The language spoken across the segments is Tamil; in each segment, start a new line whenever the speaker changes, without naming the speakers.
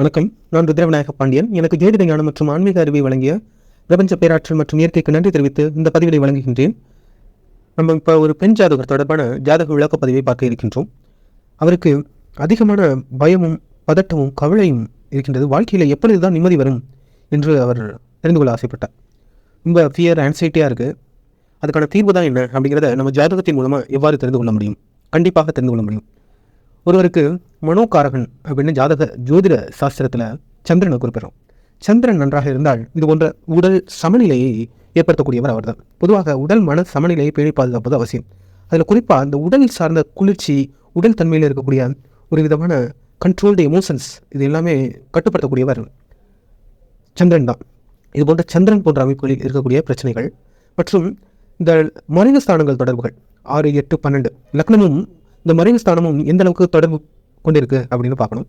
வணக்கம். நான் ருத்ரவிநாயக பாண்டியன். எனக்கு ஜோதிட ஞானம் மற்றும் ஆன்மீக அறிவை வழங்கிய பிரபஞ்ச பேராற்றல் மற்றும் இயற்கைக்கு நன்றி தெரிவித்து இந்த பதிவினை வழங்குகின்றேன். நம்ம இப்போ ஒரு பெண் ஜாதகர் தொடர்பான ஜாதக விளக்க பதிவை பார்க்க இருக்கின்றோம். அவருக்கு அதிகமான பயமும் பதட்டமும் கவலையும் இருக்கின்றது. வாழ்க்கையில் எப்பொழுதுதான் நிம்மதி வரும் என்று அவர் தெரிந்து கொள்ள ஆசைப்பட்டார். ரொம்ப ஃபியர் ஆன்சைட்டியாக இருக்குது அதுக்கான தீர்வு தான் என்ன அப்படிங்கிறத நம்ம ஜாதகத்தின் மூலமாக எவ்வாறு தெரிந்து கொள்ள முடியும்? கண்டிப்பாக தெரிந்து கொள்ள முடியும். ஒருவருக்கு மனோகாரகன் அப்படின்னு ஜாதக ஜோதிட சாஸ்திரத்தில் சந்திரனை குறிப்பிடுறோம். சந்திரன் நன்றாக இருந்தால் இது போன்ற உடல் சமநிலையை ஏற்படுத்தக்கூடியவர் அவர்தான். பொதுவாக உடல் மன சமநிலையை பேணி பாதுகாப்பது அவசியம். அதில் குறிப்பாக அந்த உடல் சார்ந்த குளிர்ச்சி உடல் தன்மையில் இருக்கக்கூடிய ஒரு விதமான கண்ட்ரோல்டு எமோஷன்ஸ் இது எல்லாமே கட்டுப்படுத்தக்கூடியவர் சந்திரன் தான். இது போன்ற சந்திரன் போன்ற அமைப்புகளில் இருக்கக்கூடிய பிரச்சனைகள் மற்றும் இந்த மறைவு ஸ்தானங்கள் தொடர்புகள் ஆறு எட்டு பன்னெண்டு லக்னமும் இந்த மறைவு ஸ்தானமும் எந்த அளவுக்கு தொடர்பு கொண்டிருக்கு அப்படின்னு பார்க்கணும்.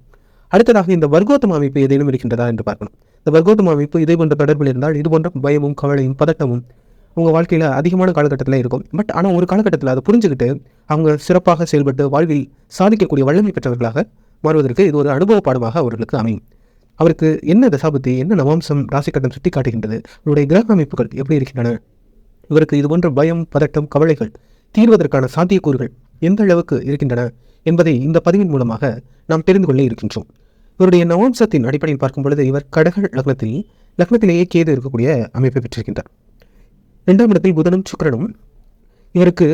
அடுத்ததாக இந்த வர்க்கோத்தம அமைப்பு ஏதேனும் இருக்கின்றதா என்று பார்க்கணும். இந்த வர்க்கோத்தம அமைப்பு இதே போன்ற தொடர்பில் இருந்தால் இது போன்ற பயமும் கவலையும் பதட்டமும் உங்கள் வாழ்க்கையில் அதிகமான காலகட்டத்தில் இருக்கும். பட் ஆனால் ஒரு காலகட்டத்தில் அதை புரிஞ்சுக்கிட்டு அவங்க சிறப்பாக செயல்பட்டு வாழ்வில் சாதிக்கக்கூடிய வல்லமை பெற்றவர்களாக மாறுவதற்கு இது ஒரு அனுபவ பாடமாக அவர்களுக்கு அமையும். அவருக்கு என்ன தசாபத்தி என்ன நவாம்சம் ராசிக்கட்டம் சுட்டி காட்டுகின்றது அவருடைய கிரக அமைப்புகள் எப்படி இருக்கின்றன? இவருக்கு இது போன்ற பயம் பதட்டம் கவலைகள் தீர்வதற்கான சாத்தியக்கூறுகள் எந்த அளவுக்கு இருக்கின்றன என்பதை இந்த பதிவின் மூலமாக நாம் தெரிந்து கொள்ள இருக்கின்றோம். இவருடைய நவாம்சத்தின் அடிப்படையில் பார்க்கும் பொழுது இவர் கடக லக்னத்தில் லக்னத்திலேயே கேது இருக்கக்கூடிய அமைப்பை பெற்றிருக்கின்றார். இரண்டாம் இடத்தில் புதனும் சுக்கிரனும் இவருக்கு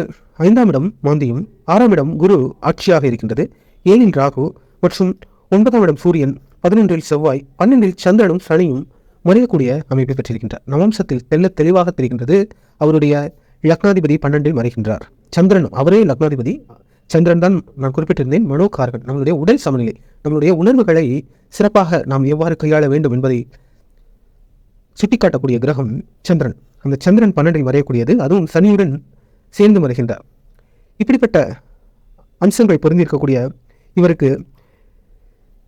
ஐந்தாம் இடம் மாந்தியும் ஆறாம் இடம் குரு ஆட்சியாக இருக்கின்றது. ஏழில் ராகு மற்றும் ஒன்பதாம் இடம் சூரியன் பதினொன்றில் செவ்வாய் பன்னெண்டில் சந்திரனும் சனியும் மறையக்கூடிய அமைப்பை பெற்றிருக்கின்றார். நவம்சத்தில் தெல்ல தெளிவாக தெரிகின்றது அவருடைய லக்னாதிபதி பன்னெண்டில் மறைகின்றார் சந்திரன் அவரே லக்னாதிபதி. சந்திரன் தான் நான் குறிப்பிட்டிருந்தேன் மனோகாரகன் நம்மளுடைய உடல் சமநிலை நம்மளுடைய உணர்வுகளை சிறப்பாக நாம் எவ்வாறு கையாள வேண்டும் என்பதை சுட்டிக்காட்டக்கூடிய கிரகம் சந்திரன். அந்த சந்திரன் பன்னெண்டில் மறையக்கூடியது அதுவும் சனியுடன் சேர்ந்து மறைகின்றார் இப்படிப்பட்ட அம்சங்கள் பொருந்திருக்கக்கூடிய இவருக்கு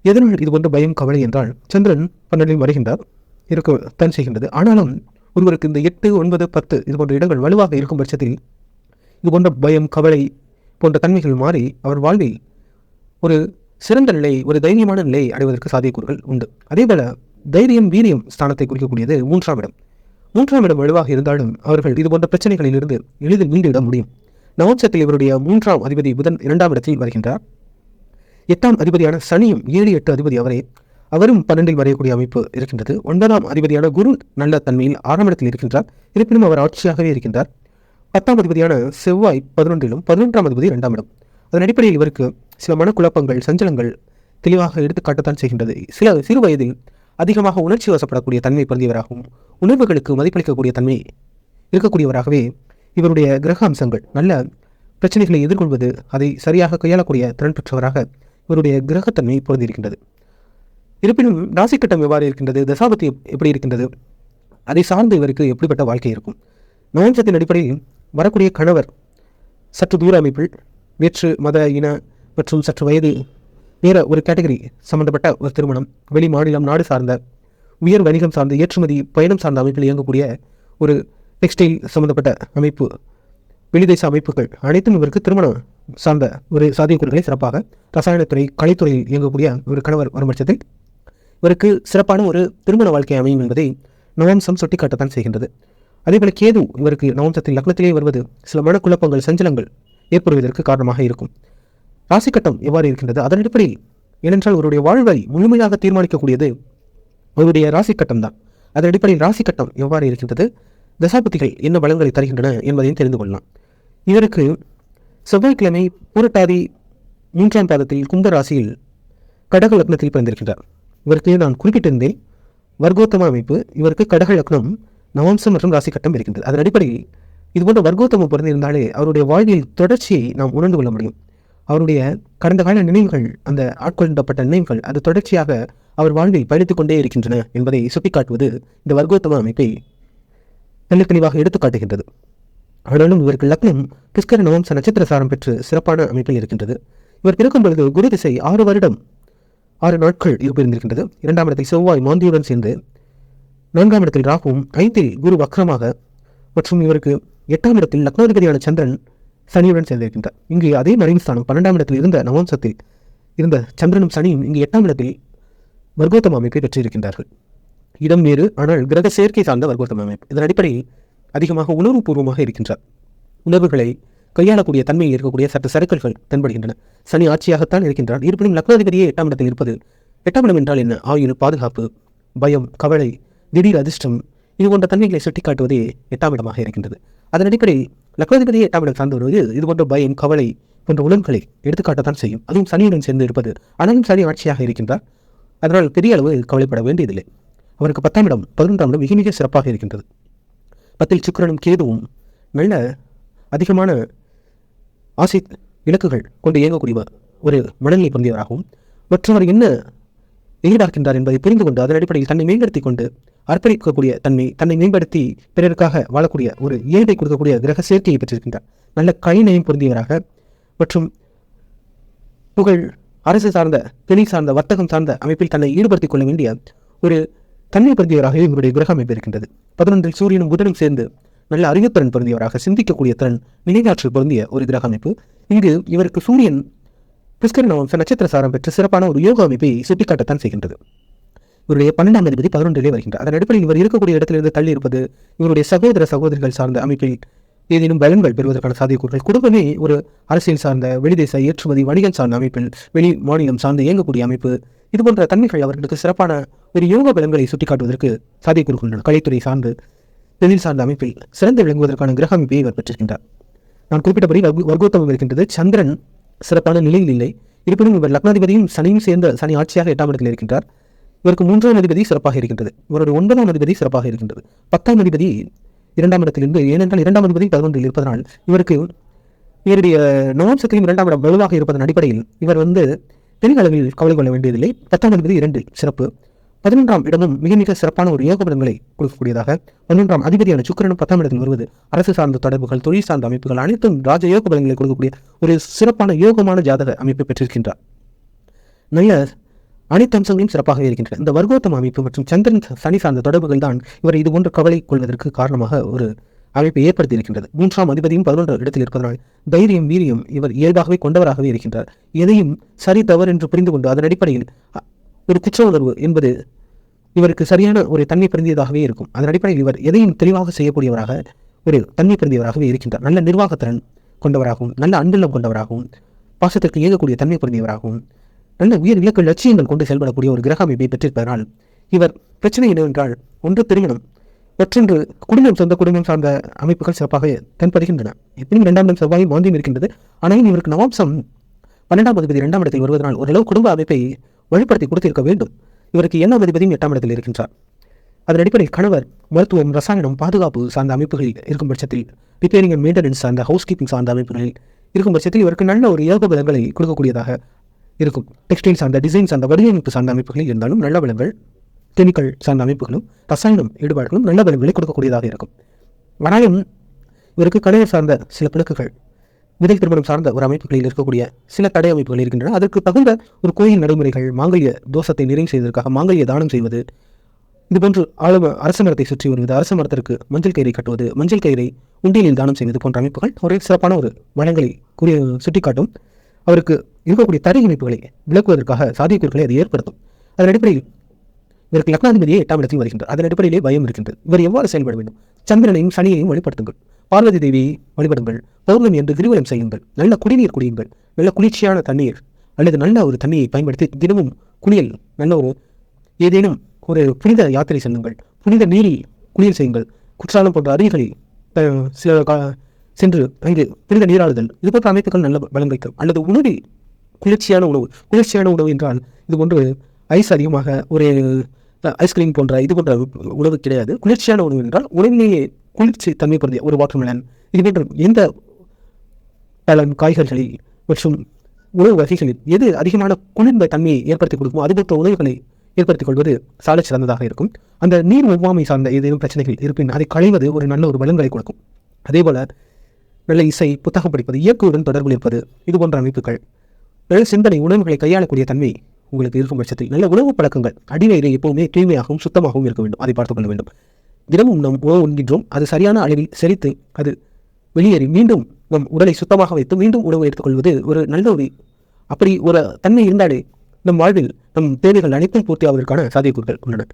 எதனால் இது போன்ற பயம் கவலை என்றால் சந்திரன் பன்னெண்டில் மறைகின்றார் தன் செய்கின்றது. ஆனாலும் ஒருவருக்கு இந்த எட்டு ஒன்பது பத்து இது போன்ற இடங்கள் வலுவாக இருக்கும் பட்சத்தில் இது போன்ற பயம் கவலை போன்ற தன்மைகள் மாறி அவர் வாழ்வில் ஒரு சிறந்த நிலை ஒரு தைரியமான நிலை அடைவதற்கு சாத்தியக்கூறுகள் உண்டு. அதேபோல தைரியம் வீரியம் ஸ்தானத்தை குறிக்கக்கூடியது மூன்றாம் இடம். மூன்றாம் இடம் வலுவாக இருந்தாலும் அவர்கள் இது போன்ற பிரச்சனைகளில் இருந்து எளிதில் மீண்டிட முடியும். நவம்சத்தில் இவருடைய மூன்றாம் அதிபதி புதன் இரண்டாம் இடத்தில் வருகின்றார். எட்டாம் அதிபதியான சனியும் ஏழு எட்டு அதிபதி அவரே அவரும் பன்னெண்டில் வரையக்கூடிய அமைப்பு இருக்கின்றது. ஒன்பதாம் அதிபதியான குரு நல்ல தன்மையில் ஆறாம் இடத்தில் இருக்கின்றார். இருப்பினும் அவர் ஆட்சியாகவே இருக்கின்றார். பத்தாம் அதிபதியான செவ்வாய் பதினொன்றிலும் பதினொன்றாம் அதிபதி இரண்டாம் இடம். அதன் அடிப்படையில் இவருக்கு சில மனக்குழப்பங்கள் சஞ்சலங்கள் தெளிவாக எடுத்துக்காட்டத்தான் செய்கின்றது. சில சிறு வயதில் அதிகமாக உணர்ச்சி வசப்படக்கூடிய தன்மை பொருந்தியவராகவும் உணர்வுகளுக்கு மதிப்பளிக்கக்கூடிய தன்மை இருக்கக்கூடியவராகவே இவருடைய கிரக அம்சங்கள் நல்ல பிரச்சனைகளை எதிர்கொள்வது அதை சரியாக கையாளக்கூடிய திறன் பெற்றவராக இவருடைய கிரகத்தன்மை பொருந்திருக்கின்றது இருப்பினும் ராசிக்கட்டம் எவ்வாறு இருக்கின்றது? தசாபதி எப்படி இருக்கின்றது? அதை சார்ந்து இவருக்கு எப்படிப்பட்ட வாழ்க்கை இருக்கும்? நவம்சத்தின் அடிப்படையில் வரக்கூடிய கணவர் சற்று தூர அமைப்பில் வேற்று மத இன மற்றும் சற்று வயது வேற ஒரு கேட்டகரி சம்பந்தப்பட்ட ஒரு திருமணம். வெளி மாநிலம் நாடு சார்ந்த உயர் வணிகம் சார்ந்த ஏற்றுமதி பயணம் சார்ந்த அமைப்பில் இயங்கக்கூடிய ஒரு டெக்ஸ்டைல் சம்பந்தப்பட்ட அமைப்பு வெளிதேச அமைப்புகள் அனைத்தும் இவருக்கு திருமணம் சார்ந்த ஒரு சாத்தியக்கூறுகளை சிறப்பாக ரசாயனத்துறை கலைத்துறையில் இயங்கக்கூடிய ஒரு கணவர் வரும் பட்சத்தில் இவருக்கு சிறப்பான ஒரு திருமண வாழ்க்கை அமையும் என்பதை நவம்சம் சுட்டிக்காட்டத்தான் செய்கின்றது. அதேபோல கேது இவருக்கு நவம்சத்தில் லக்னத்திலே வருவது சில மனக்குழப்பங்கள் சஞ்சலங்கள் ஏற்படுவதற்கு காரணமாக இருக்கும். ராசிக்கட்டம் எவ்வாறு இருக்கின்றது? அதன் அடிப்படையில் ஏனென்றால் அவருடைய வாழ்வை முழுமையாக தீர்மானிக்கக்கூடியது அவருடைய ராசிக்கட்டம் தான் அதன் அடிப்படையில் ராசிக்கட்டம் எவ்வாறு இருக்கின்றது? தசாபதிகள் என்ன பலன்களை தருகின்றன என்பதையும் தெரிந்து கொள்ளலாம். இவருக்கு செவ்வாய்க்கிழமை பூரட்டாதி மூன்றாம் பாதத்தில் கும்ப ராசியில் கடக லக்னத்தில் பிறந்திருக்கின்றார். இவருக்கு நான் குறிப்பிட்டிருந்தேன் வர்க்கோத்தம அமைப்பு இவருக்கு கடக லக்னம் நவம்சம் மற்றும் ராசி கட்டம் இருக்கின்றது. அதன் அடிப்படையில் இதுபோன்ற வர்க்கோத்தமம் பிறந்திருந்தாலே அவருடைய வாழ்வில் தொடர்ச்சியை நாம் உணர்ந்து கொள்ள முடியும். அவருடைய கடந்த கால நினைவுகள் அந்த ஆட்கொள்ளப்பட்ட நினைவுகள் அது தொடர்ச்சியாக அவர் வாழ்வில் பயணித்துக் கொண்டே இருக்கின்றன என்பதை சுட்டிக்காட்டுவது இந்த வர்க்கோத்தம அமைப்பை தெளிவாக எடுத்துக்காட்டுகின்றது ஆனாலும் இவருக்கு லக்னம் கிருஷ்கர நவம்ச நட்சத்திர சாரம் பெற்று சிறப்பான அமைப்பில் இருக்கின்றது. இவர் பிறக்கும் பொழுது குரு திசை ஆறு வருடம் ஆறு நாட்கள் இருந்திருக்கின்றது. இரண்டாம் இடத்தில் செவ்வாய் மாந்தியுடன் சேர்ந்து நான்காம் இடத்தில் ராகுவும் ஐந்தில் குரு வக்ரமாக மற்றும் இவருக்கு எட்டாம் இடத்தில் லக்னாதிபதியான சந்திரன் சனியுடன் சேர்ந்திருக்கின்றார். இங்கு அதே மறைவு ஸ்தானம் பன்னெண்டாம் இடத்தில் இருந்த நவம்சத்தில் இருந்த சந்திரனும் சனியும் இங்கு எட்டாம் இடத்தில் வர்க்கோத்தம அமைப்பை பெற்றிருக்கின்றார்கள். இடம் வேறு ஆனால் கிரக சேர்க்கை சார்ந்த வர்க்கோத்தம அமைப்பு. இதன் அடிப்படையில் அதிகமாக உணர்வுபூர்வமாக இருக்கின்றார். உணர்வுகளை கையாளக்கூடிய தன்மையில் இருக்கக்கூடிய சட்ட சறுக்கல்கள் தென்படுகின்றன. சனி ஆட்சியாகத்தான் இருக்கின்றார். இருப்பினும் லக்னாதிபதியே எட்டாம் இடத்தில் இருப்பது. எட்டாம் இடம் என்றால் என்ன? ஆயுள் பாதுகாப்பு பயம் கவலை திடீர் அதிர்ஷ்டம் இது போன்ற தன்மைகளை சுட்டிக்காட்டுவதே எட்டாம் இடமாக இருக்கின்றது. அதன் அடிப்படையில் லக்னாதிபதியே எட்டாம் இடம் சார்ந்து வருவது இது போன்ற பயம் கவலை போன்ற உலன்களை எடுத்துக்காட்டத்தான் செய்யும். அதுவும் சனியுடன் சேர்ந்து இருப்பது. ஆனாலும் சனி ஆட்சியாக இருக்கின்றார். அதனால் பெரிய அளவு கவலைப்பட வேண்டியதில்லை. அவருக்கு பத்தாம் இடம் பதினொன்றாம் இடம் மிக மிக சிறப்பாக இருக்கின்றது. பத்தில் சுக்கிரனும் கேதுவும் நல்ல அதிகமான ஆசித் இலக்குகள் கொண்டு இயங்கக்கூடிய ஒரு மனநிலை பொருந்தியவராகவும் மற்றவர் என்ன எதிர்பார்க்கின்றார் என்பதை புரிந்து கொண்டு அதன் அடிப்படையில் தன்னை மேம்படுத்தி கொண்டு அர்ப்பணிக்கக்கூடிய தன்மை தன்னை மேம்படுத்தி பிறருக்காக வாழக்கூடிய ஒரு இயல்பை கொடுக்கக்கூடிய கிரக சேர்க்கையை பெற்றிருக்கின்றார். நல்ல கைநயம் பொருந்தியவராக மற்றும் புகழ் அரசு சார்ந்த தொழில் சார்ந்த வர்த்தகம் சார்ந்த அமைப்பில் தன்னை ஈடுபடுத்திக் கொள்ள வேண்டிய ஒரு தன்மை பொருந்தியவராக இவருடைய கிரக அமைப்பு இருக்கின்றது பதினொன்றில் சூரியனும் புதனும் சேர்ந்து நல்ல அறிவுத்திறன் பொருந்தியவராக சிந்திக்கக்கூடிய திறன் நினைவாற்றல் பொருந்திய ஒரு கிரக அமைப்பு இங்கு இவருக்கு சூரியன் புஷ்கரன் வம்ச நட்சத்திர சாரம் பெற்று சிறப்பான ஒரு யோக அமைப்பை சுட்டிக்காட்டத்தான் செய்கின்றது. இவருடைய பன்னெண்டாம் அதிபதி பதினொன்றிலே வருகின்றார். அதன் அடிப்படையில் இவர் இருக்கக்கூடிய இடத்திலிருந்து தள்ளி இருப்பது இவருடைய சகோதர சகோதரிகள் சார்ந்த அமைப்பில் ஏதேனும் பலன்கள் பெறுவதற்கான சாத்தியக்கூறுகள். குடும்பமே ஒரு அரசியல் சார்ந்த வெளிதேச ஏற்றுமதி வணிகம் சார்ந்த அமைப்பில் வெளி மாநிலம் சார்ந்து இயங்கக்கூடிய அமைப்பு. இதுபோன்ற தன்மைகள் அவர்களுக்கு சிறப்பான ஒரு யோக பலன்களை சுட்டிக்காட்டுவதற்கு சாத்தியக்கூறுகின்றன கலைத்துறை சார்ந்து தொழில் சார்ந்த அமைப்பில் சிறந்து விளங்குவதற்கான கிரக அமைப்பை இவர் பெற்றிருக்கின்றார். நான் குறிப்பிட்டபடி வர்க்கோத்தமம் இருக்கின்றது. சந்திரன் சிறப்பான நிலையில் இல்லை. இருப்பினும் இவர் லக்னாதிபதியும் சனியும் சேர்ந்த சனி ஆட்சியாக எட்டாம் இடத்தில் இருக்கின்றார். இவருக்கு மூன்றாம் அதிபதி சிறப்பாக இருக்கின்றது. இவருடைய ஒன்பதாம் அதிபதி சிறப்பாக இருக்கின்றது. பத்தாம் அதிபதி இரண்டாம் இடத்திலிருந்து ஏனென்றால் இரண்டாம் அதிபதி பதினொன்றில் இருப்பதனால் இவருக்கு இவருடைய நவாம்சத்திலும் இரண்டாம் இடம் வலுவாக இருப்பதன் அடிப்படையில் இவர் வந்து பெரிய அளவில் கவலை கொள்ள வேண்டியதில்லை. பத்தாம் அதிபதி இரண்டு சிறப்பு. பதினொன்றாம் இடமும் மிக மிக சிறப்பான ஒரு யோக பலன்களை கொடுக்கக்கூடியதாக பதினொன்றாம் அதிபதியான சுக்கிரனும் பத்தாம் இடத்தில் வருவது. அரசு சார்ந்த தொடர்புகள் தொழில் சார்ந்த அமைப்புகள் அனைத்தும் ராஜ யோக பலன்களை கொடுக்கக்கூடிய ஒரு சிறப்பான யோகமான ஜாதக அமைப்பை பெற்றிருக்கின்றார். நல்ல அனைத்து அம்சங்களையும் சிறப்பாக இருக்கின்றன. இந்த வர்க்கோத்தம அமைப்பு மற்றும் சந்திரன் சனி சார்ந்த தொடர்புகள் தான் இவர் இது போன்ற கவலை கொள்வதற்கு காரணமாக ஒரு அமைப்பை ஏற்படுத்தி இருக்கின்றது. மூன்றாம் அதிபதியும் பதினொன்று இடத்தில் இருப்பதனால் தைரியம் வீரியம் இவர் இயல்பாகவே கொண்டவராகவே இருக்கின்றார். எதையும் சரி தவறு என்று புரிந்து கொண்டு அதன் அடிப்படையில் ஒரு குற்ற உணர்வு என்பது இவருக்கு சரியான ஒரு தன்மை பிறந்தியதாகவே இருக்கும். அதன் அடிப்படையில் இவர் எதையும் தெளிவாக செய்யக்கூடியவராக ஒரு தன்மை பிறந்தியவராகவே இருக்கின்றார். நல்ல நிர்வாகத்திறன் கொண்டவராகவும் நல்ல அன்புள்ளம் கொண்டவராகவும் பாசத்திற்கு இயங்கக்கூடிய தன்மை பொருந்தியவராகவும் நல்ல உயர் இலக்கு லட்சியங்கள் கொண்டு செயல்படக்கூடிய ஒரு கிரக அமைப்பை பெற்றிருப்பதனால் இவர் பிரச்சனை என்னவென்றால் ஒன்று திருமணம் மற்றொன்று குடும்பம் சொந்த குடும்பம் சார்ந்த அமைப்புகள் சிறப்பாக தென்படுகின்றன. எப்படியும் இரண்டாம் இடம் செவ்வாயும் மாந்தியும் இருக்கின்றது. ஆனால் இவருக்கு நவாம்சம் பன்னெண்டாம் அதிபதி இரண்டாம் இடத்தில் வருவதனால் ஓரளவு குடும்ப அமைப்பை வழிப்படுத்தி கொடுத்திருக்க வேண்டும். இவருக்கு என்ன அதிபதியும் எட்டாம் இடத்தில் இருக்கின்றார். அதன் அடிப்படையில் கணவர் மருத்துவம் ரசாயனம் பாதுகாப்பு சார்ந்த அமைப்புகளில் இருக்கும் பட்சத்தில் ரிப்பேரிங் அண்ட் மெயின்டெனன்ஸ் சார்ந்த ஹவுஸ் கீப்பிங் சார்ந்த அமைப்புகளில் இருக்கும் பட்சத்தில் இவருக்கு நல்ல ஒரு ஏக பலன்களை கொடுக்கக்கூடியதாக இருக்கும். டெக்ஸ்டைல் சார்ந்த டிசைன் சார்ந்த வடிவமைப்பு சார்ந்த அமைப்புகளில் இருந்தாலும் நல்ல பலன்கள் கெமிக்கல் சார்ந்த அமைப்புகளும் ரசாயனம் ஈடுபாடுகளும் நல்ல பலன்களை கொடுக்கக்கூடியதாக இருக்கும். வராயம் இவருக்கு கலையை சார்ந்த சில பிணக்குகள் விதை திருமணம் சார்ந்த ஒரு அமைப்புகளில் இருக்கக்கூடிய சில தடை அமைப்புகள் இருக்கின்றன. அதற்கு தகுந்த ஒரு கோயில் நடைமுறைகள் மாங்கல்ய தோஷத்தை நிறைவு செய்வதற்காக மாங்கல்ய தானம் செய்வது இதுபோன்று ஆளும அரச மரத்தை சுற்றி வருவது அரச மரத்திற்கு மஞ்சள் கயிறை கட்டுவது மஞ்சள் கயிறை உண்டியலில் தானம் செய்வது போன்ற அமைப்புகள் ஒரே சிறப்பான ஒரு வளங்களை கூறிய சுட்டிக்காட்டும். அவருக்கு இருக்கக்கூடிய தடை அமைப்புகளை விளக்குவதற்காக சாதியக்கூறுகளை அது ஏற்படுத்தும். அதன் அடிப்படையில் இவருக்கு லக்னாதிபதியே எட்டாம் இடத்தில் வருகின்றார். அதன் அடிப்படையிலே பயம் இருக்கின்றது. இவர் எவ்வாறு செயல்பட வேண்டும்? சந்திரனையும் சனியையும் வழிபடுத்துங்கள் பார்வதி தேவியை வழிபடுங்கள். பௌர்ணமி என்று கிரிவலம் செய்யுங்கள். நல்ல குடிநீர் குடியுங்கள். நல்ல குளிர்ச்சியான தண்ணீர் அல்லது நல்ல ஒரு தண்ணியை பயன்படுத்தி தினமும் குளியல் நல்ல ஒரு ஏதேனும் ஒரு புனித யாத்திரை செல்லுங்கள். புனித நீரில் குளியல் செய்யுங்கள். குற்றாலம் போன்ற அருவிகளில் சில கா- சென்று அங்கு புனித நீராடுதல். இது போன்ற அமைப்புகள் நல்ல பலன் வைக்கும். அல்லது உணவில் குளிர்ச்சியான உணவு குளிர்ச்சியான உணவு என்றால் இது போன்று ஐஸ் அதிகமாக ஒரு ஐஸ்கிரீம் போன்ற இது போன்ற உணவு கிடையாது. குளிர்ச்சியான உணவு என்றால் உணவிலேயே குளிர்ச்சி தன்மை பொருந்திய ஒரு வாட்டர்மெலன் இது போன்ற எந்த பழம் காய்கறிகளில் மற்றும் உணவு வகைகளில் எது அதிகமான குளிர்ந்த தன்மையை ஏற்படுத்தி கொடுக்குமோ அதுபோன்ற உணவுகளை ஏற்படுத்திக் கொள்வது சாலை சிறந்ததாக இருக்கும். அந்த நீர் ஒவ்வாமை சார்ந்த ஏதேனும் பிரச்சனைகள் இருப்பின் அதை களைவது ஒரு நல்ல ஒரு பலன்களை கொடுக்கும். அதே போல நல்ல இசை புத்தகம் படிப்பது இயற்கையுடன் தொடர்பில் இருப்பது இது போன்ற அமைப்புகள். நல்ல சிந்தனை உணவுகளை கையாளக்கூடிய தன்மை உங்களுக்கு இருக்கும் பட்சத்தில் நல்ல உணவு பழக்கங்கள் அடிவயிறு எப்பவுமே தூய்மையாகவும் சுத்தமாகவும் இருக்க வேண்டும். அதை பார்த்துக் கொள்ள வேண்டும். தினமும் நாம் உணவு உண்கின்றோம். அது சரியான அளவில் செரித்து அது வெளியேறி மீண்டும் நம் உடலை சுத்தமாக வைத்து மீண்டும் உணவு எடுத்துக்கொள்வது ஒரு நல்ல ஒரு அப்படி ஒரு தன்மை இருந்தாலே நம் வாழ்வில் நம் தேவைகள் அனைத்தும் பூர்த்தியாவதற்கான சாத்தியக்கூறுகள் உள்ளன.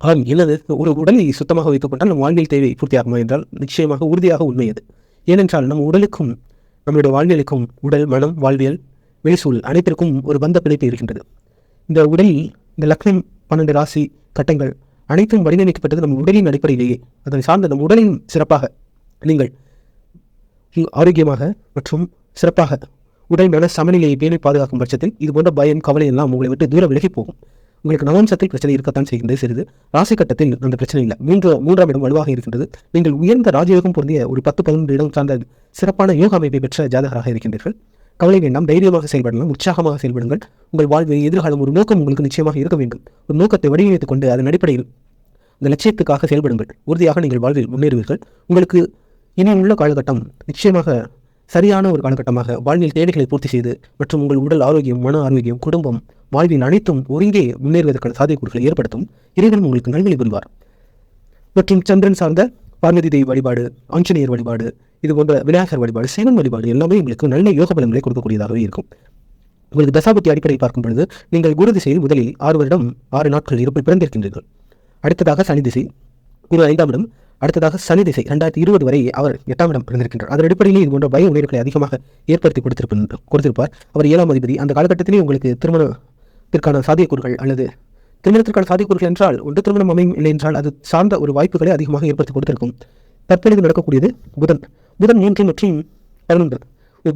ஆம் எனது ஒரு உடலை சுத்தமாக வைத்துக் கொண்டால் நம் வாழ்வில் தேவை பூர்த்தியாகுமா என்றால் நிச்சயமாக உறுதியாக உண்மை அது. ஏனென்றால் நம் உடலுக்கும் நம்முடைய வாழ்வியலுக்கும் உடல் மனம் வாழ்வியல் வெளிசூழல் அனைத்திற்கும் ஒரு பந்த பிணைப்பு இருக்கின்றது. இந்த உடலில் இந்த லக்னம் பன்னெண்டு ராசி கட்டங்கள் அனைத்தும் வடிவமைக்கப்பட்டது நம் உடலின் அடிப்படையிலேயே. அதனை சார்ந்த நம் உடலின் சிறப்பாக நீங்கள் ஆரோக்கியமாக மற்றும் சிறப்பாக உடல்மையான மன சமநிலையை பேணி பாதுகாக்கும் பட்சத்தில் இது போன்ற பயம் கவலை எல்லாம் உங்களை விட்டு தூர விலகி போகும். உங்களுக்கு நவம்சத்தில் பிரச்சனை இருக்கத்தான் செய்கின்றது சிறிது ராசி கட்டத்தில் அந்த பிரச்சனை இல்லை. மூன்று மூன்றாம் இடம் வலுவாக இருக்கின்றது. நீங்கள் உயர்ந்த ராஜயோகம் பொருந்திய ஒரு பத்து பதினொன்று இடம் சார்ந்த சிறப்பான யோக அமைப்பை பெற்ற ஜாதகராக இருக்கின்றீர்கள். கவலை வேண்டாம் தைரியமாக செயல்படலாம் உற்சாகமாக செயல்படுங்கள். உங்கள் வாழ்வில் எதிர்காலம் ஒரு நோக்கம் உங்களுக்கு நிச்சயமாக இருக்க வேண்டும். ஒரு நோக்கத்தை வடிவமைத்துக் கொண்டு அதன் அடிப்படையில் அந்த லட்சியத்துக்காக செயல்படுங்கள். உறுதியாக நீங்கள் வாழ்வில் முன்னேறுவீர்கள். உங்களுக்கு இனி உள்ள காலகட்டம் நிச்சயமாக சரியான ஒரு காலகட்டமாக வாழ்வில் தேவைகளை பூர்த்தி செய்து மற்றும் உங்கள் உடல் ஆரோக்கியம் மன ஆரோக்கியம் குடும்பம் வாழ்வின் அனைத்தும் ஒருங்கே முன்னேறுவதற்கான சாத்தியக்கூறுகளை ஏற்படுத்தும் இறைவன் உங்களுக்கு நல்வழி புரிவார். மற்றும் சந்திரன் சார்ந்த பார்வதி தேவி வழிபாடு ஆஞ்சநேயர் வழிபாடு இது போன்ற விநாயகர் வழிபாடு சிவன் வழிபாடு எல்லாமே உங்களுக்கு நல்ல யோக பலன்களை கொடுக்கக்கூடியதாகவே இருக்கும். உங்களுக்கு தசாபத்தி அடிப்படையில் பார்க்கும் பொழுது நீங்கள் குரு திசையில் முதலில் ஆறு வருடம் ஆறு நாட்கள் இருப்பில் பிறந்திருக்கின்றீர்கள். அடுத்ததாக சனி திசை குரு ஐந்தாம் இடம். அடுத்ததாக சனி திசை ரெண்டாயிரத்தி இருபது வரை அவர் எட்டாம் இடம் பிறந்திருக்கின்றார். அதன் அடிப்படையில் இது போன்ற பய உணர்வுகளை அதிகமாக ஏற்படுத்தி கொடுத்திருப்ப கொடுத்திருப்பார். அவர் ஏழாம் அதிபதி. அந்த காலகட்டத்திலே உங்களுக்கு திருமணத்திற்கான சாத்தியக்கூறுகள் அல்லது திருமணத்திற்கான சாத்தியக்கூறுகள் என்றால் ஒன்று திருமணம் அமையும் இல்லை என்றால் அது சார்ந்த ஒரு வாய்ப்புகளை அதிகமாக ஏற்படுத்தி கொடுத்திருக்கும். தற்பொழுது நடக்கக்கூடியது புதன். புதன் மூன்று மற்றும் பதினொன்று.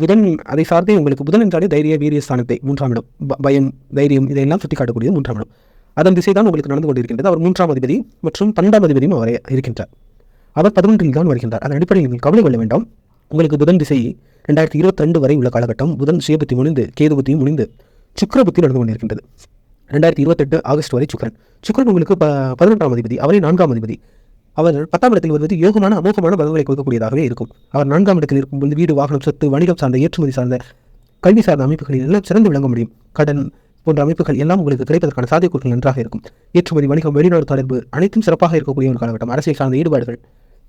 புதன் அதை சார்ந்தே உங்களுக்கு புதன் என்றாலே தைரிய வீரிய ஸ்தானத்தை மூன்றாம் இடம். பயம் தைரியம் இதையெல்லாம் சுட்டிக்காட்டக்கூடியது மூன்றாம் இடம். அதன் திசைதான் உங்களுக்கு நடந்து கொண்டிருக்கின்றது. அவர் மூன்றாம் அதிபதி மற்றும் பன்னெண்டாம் அதிபதியும் அவரே இருக்கின்றார். அவர் பதினொன்றில் தான் வருகின்றார். அதன் அடிப்படையில் நீங்கள் கவலை கொள்ள வேண்டாம். உங்களுக்கு புதன் திசை ரெண்டாயிரத்தி இருபத்தி ரெண்டு வரை உள்ள காலகட்டம். புதன் சுயபுத்தி முடிந்து கேது புத்தியும் முடிந்து சுக்கரபுத்தி நடந்து கொண்டிருக்கின்றது. ரெண்டாயிரத்தி இருபத்தெட்டு ஆகஸ்ட் வரை சுக்கரன். சுக்கரன் உங்களுக்கு ப பதினொன்றாம் அதிபதி அவரே நான்காம் அதிபதி. அவர் பத்தாம் இடத்தில் வருவது யோகமான அமோகமான பதவிகளை கொடுக்கக்கூடியதாகவே இருக்கும். அவர் நான்காம் இடத்தில் இருக்கும்போது வீடு வாகனம் சொத்து வணிகம் சார்ந்த ஏற்றுமதி சார்ந்த கல்வி சார்ந்த அமைப்புகளில் எல்லாம் சிறந்து விளங்க முடியும். கடன் போன்ற அமைப்புகள் எல்லாம் உங்களுக்கு கிடைப்பதற்கான சாத்தியக்கூறுகள் நன்றாக இருக்கும். ஏற்றுமதி வணிகம் வெளிநாடு தொடர்பு அனைத்தும் சிறப்பாக இருக்கக்கூடிய ஒரு காலகட்டம். அரசியல் சார்ந்த ஈடுபாடுகள்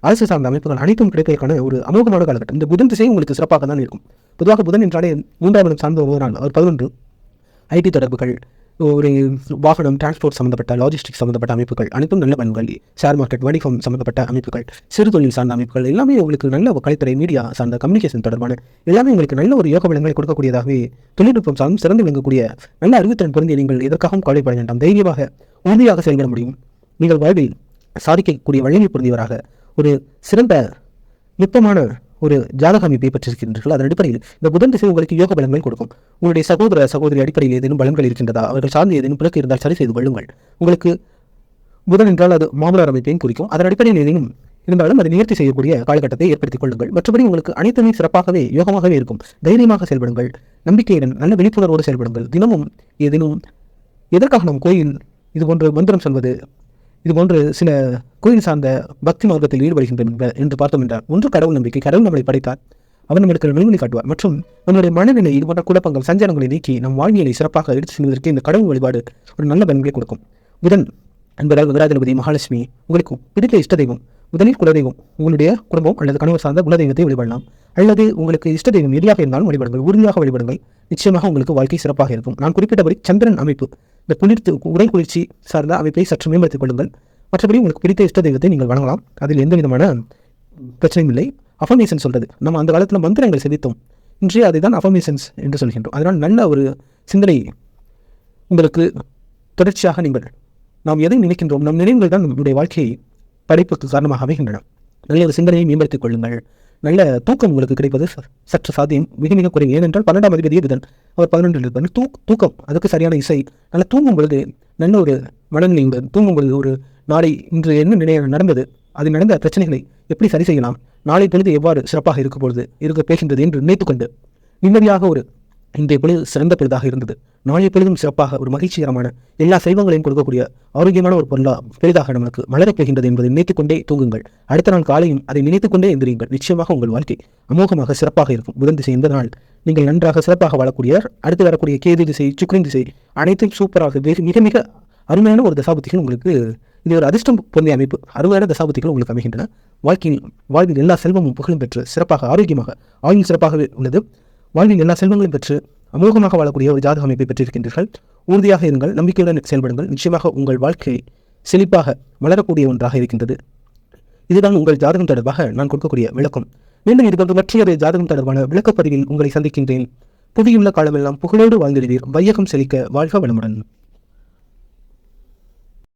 அரசு சார்ந்த அமைப்புகள் அனைத்தும் கிடைப்பதற்கான ஒரு அமோகமான காலகட்டம். இந்த புதன் திசை உங்களுக்கு சிறப்பாக தான் இருக்கும். பொதுவாக புதன் என்றாலே மூன்றாம் இடம் சார்ந்த ஒரு நாள் அவர் பதினொன்று. ஐடி தொடர்புகள் ஒரு வாகனம் டிரான்ஸ்போர்ட் சம்பந்தப்பட்ட லாஜிஸ்டிக் சம்மந்தப்பட்ட அமைப்புகள் அனைத்தும் நல்ல பலன்கள் ஷேர் மார்க்கெட் வணிகம் சம்மந்தப்பட்ட அமைப்புகள் சிறு தொழில் சார்ந்த அமைப்புகள் எல்லாமே உங்களுக்கு நல்ல ஒரு கலைத்துறை மீடியா சார்ந்த கம்யூனிகேஷன் தொடர்பான எல்லாமே உங்களுக்கு நல்ல ஒரு யோக பலன்களை கொடுக்கக்கூடியதாகவே தொழில்நுட்பம் சார்ந்து சிறந்து விளங்கக்கூடிய நல்ல அறிவுத்திறன் பொருந்திய நீங்கள் எதற்காகவும் கவலைப்பட வேண்டாம். தைரியமாக உறுதியாக செயல்பட முடியும். நீங்கள் வாழ்வில் சாதிக்கக்கூடிய வலிமை பொருந்தியவராக ஒரு சிறந்த நுட்பமான ஒரு ஜாதக அமைப்பை பெற்றிருக்கின்றீர்கள். அதன் அடிப்படையில் இந்த புதன் திசை உங்களுக்கு யோக பலன்கள் கொடுக்கும். உங்களுடைய சகோதர சகோதரி அடிப்படையில் ஏதேனும் பலன்கள் இருக்கின்றதா? அவர்கள் சார்ந்து ஏதேனும் பிறகு இருந்தால் சரி செய்து கொள்ளுங்கள். உங்களுக்கு புதன் என்றால் அது மாமலார் அமைப்பையும் குறிக்கும். அதன் அடிப்படையில் ஏதேனும் இருந்தாலும் அதை நிவர்த்தி செய்யக்கூடிய காலகட்டத்தை ஏற்படுத்திக் கொள்ளுங்கள். மற்றபடி உங்களுக்கு அனைத்துமே சிறப்பாகவே யோகமாகவே இருக்கும். தைரியமாக செயல்படுங்கள். நம்பிக்கையுடன் நல்ல விழிப்புணர்வோடு செயல்படுங்கள். தினமும் ஏதேனும் எதற்காக நம் கோயில் இது போன்ற மந்திரம் சொல்வது இது போன்று சில கோயில் சார்ந்த பக்தி மார்க்கத்தில் ஈடுபடுகின்றன என்று பார்த்தோம் என்றால் ஒன்று கடவுள் நம்பிக்கை கடவுள் நம்மளை படைத்தார். அவர் நம்மளுக்கு வெளிவழி காட்டுவார் மற்றும் நம்முடைய மனநிலை இது போன்ற குழப்பங்கள் சஞ்சாரங்களை நீக்கி நம் வாழ்வியலை சிறப்பாக எடுத்து செல்வதற்கு இந்த கடவுள் வழிபாடு ஒரு நல்ல பலன்களை கொடுக்கும். புதன் என்பதால் முதலாதிபதி மகாலட்சுமி உங்களுக்கு பிடித்த இஷ்ட தெய்வம் முதலில் குலதெய்வம் உங்களுடைய குடும்பம் அல்லது கணவர் சார்ந்த குலதெய்வத்தை வழிபடலாம். அல்லது உங்களுக்கு இஷ்ட தெய்வம் எதிராக இருந்தாலும் வழிபடுங்கள் உறுதியாக வழிபடுங்கள். நிச்சயமாக உங்களுக்கு வாழ்க்கை சிறப்பாக இருக்கும். நான் குறிப்பிட்டபடி சந்திரன் அமைப்பு இந்த குளிர்த்து உடல் குளிர்ச்சி சார்ந்த அமைப்பை சற்று மேம்படுத்திக் கொள்ளுங்கள். மற்றபடி உங்களுக்கு பிடித்த இஷ்ட தெய்வத்தை நீங்கள் வணங்கலாம். அதில் எந்த விதமான பிரச்சனையும் இல்லை. அஃபர்மேஷன் சொல்றது. நம்ம அந்த காலத்தில் மந்திரங்கள் செதித்தோம். இன்றைய அதை தான் அஃபர்மேஷன்ஸ் என்று சொல்கின்றோம். அதனால் நல்ல ஒரு சிந்தனை உங்களுக்கு தொடர்ச்சியாக நீங்கள் நாம் எதை நினைக்கின்றோம்? நம் நினைவுகள் தான் நம்முடைய வாழ்க்கையை படைப்புக்கு காரணமாக அமைகின்றன நல்ல ஒரு சிந்தனையை மேம்படுத்திக் கொள்ளுங்கள். நல்ல தூக்கம் உங்களுக்கு கிடைப்பது சற்று சாத்தியம். மிக மிக குறைவு. ஏனென்றால் பன்னெண்டாம் அதிபதி இதுதான் அவர் பதினொன்றில் இருப்பார். தூ தூக்கம் அதுக்கு சரியான இசை. நல்லா தூங்கும் பொழுது நல்ல ஒரு மனநிலை தூங்கும் பொழுது ஒரு நாளை இன்று என்ன நினைய நடந்தது? அது நடந்த பிரச்சனைகளை எப்படி சரி செய்யலாம்? நாளை பொழுது எவ்வாறு சிறப்பாக இருக்கும் பொழுது இருக்க பேசுகின்றது என்று நினைத்துக்கொண்டு நிம்மதியாக ஒரு இன்றைய பொழுது சிறந்த பொழுதாக இருந்தது. நாளைய பொழுதும் சிறப்பாக ஒரு மகிழ்ச்சிகரமான எல்லா செல்வங்களையும் கொடுக்கக்கூடிய ஆரோக்கியமான ஒரு பொருளா பெரிதாக நமக்கு மலரப் போகின்றது என்பதை நினைத்துக்கொண்டே தூங்குங்கள். அடுத்த நாள் காலையும் அதை நினைத்துக்கொண்டே எந்திரியுங்கள். நிச்சயமாக உங்கள் வாழ்க்கை அமோகமாக சிறப்பாக இருக்கும். புதன் திசை இந்த நாள். நீங்கள் நன்றாக சிறப்பாக வாழக்கூடியவர் அடுத்து வரக்கூடிய கேது திசை சுக்ரின் திசை அனைத்தும் சூப்பராக மிக மிக அருமையான ஒரு தசாபுத்திகள் உங்களுக்கு இது ஒரு அதிர்ஷ்டம் பொருந்திய அமைப்பு. அருமையான தசாபுத்திகள் உங்களுக்கு அமைகின்றன. வாழ்க்கையில் வாழ்வில் எல்லா செல்வமும் புகழும் பெற்று சிறப்பாக ஆரோக்கியமாக ஆயுள் சிறப்பாகவே உள்ளது. வாழ்வில் எல்லா செல்வங்களையும் பெற்று அமோகமாக வாழக்கூடிய ஒரு ஜாதக அமைப்பை பெற்றிருக்கின்றீர்கள். உறுதியாக இருங்கள் நம்பிக்கையுடன் செயல்படுங்கள். நிச்சயமாக உங்கள் வாழ்க்கை செழிப்பாக வளரக்கூடிய ஒன்றாக இருக்கின்றது. இதுதான் உங்கள் ஜாதகம் தொடர்பாக நான் கொடுக்கக்கூடிய விளக்கம். மீண்டும் இது போன்ற மற்றொரு ஜாதகம் தொடர்பான விளக்கப்பதிவில் உங்களை சந்திக்கின்றேன். புவியுள்ள காலமெல்லாம் புகழோடு வாழ்ந்திடுவீர். வையகம் செழிக்க வாழ்க வளமுடன்.